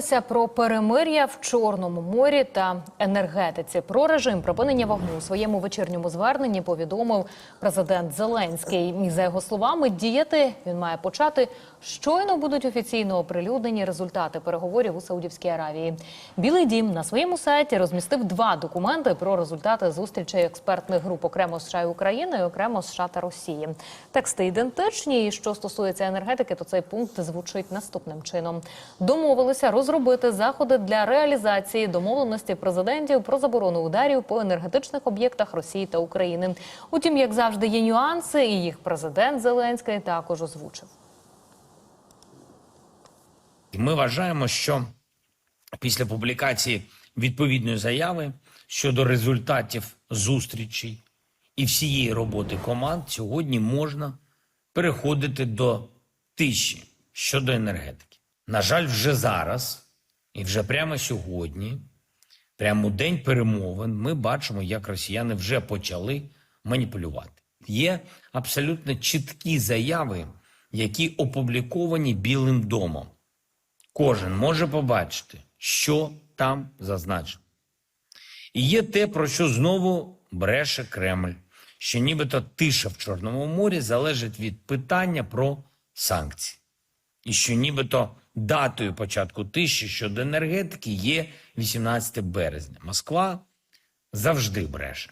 Домовилися про перемир'я в Чорному морі та енергетиці. Про режим припинення вогню у своєму вечірньому зверненні повідомив президент Зеленський. І за його словами, діяти він має почати щойно будуть офіційно оприлюднені результати переговорів у Саудівській Аравії. Білий дім на своєму сайті розмістив два документи про результати зустрічей експертних груп окремо США і України і окремо США та Росії. Тексти ідентичні. І що стосується енергетики, то цей пункт звучить наступним чином: домовилися розробити заходи для реалізації домовленості президентів про заборону ударів по енергетичних об'єктах Росії та України. Утім, як завжди, є нюанси, і їх президент Зеленський також озвучив. Ми вважаємо, що після публікації відповідної заяви щодо результатів зустрічей і всієї роботи команд сьогодні можна переходити до тиші щодо енергетики. На жаль, вже зараз і вже прямо сьогодні, прямо у день перемовин, ми бачимо, як росіяни вже почали маніпулювати. Є абсолютно чіткі заяви, які опубліковані Білим домом. Кожен може побачити, що там зазначено. І є те, про що знову бреше Кремль, що нібито тиша в Чорному морі залежить від питання про санкції. І що нібито датою початку тиші щодо енергетики є 18 березня. Москва завжди бреше.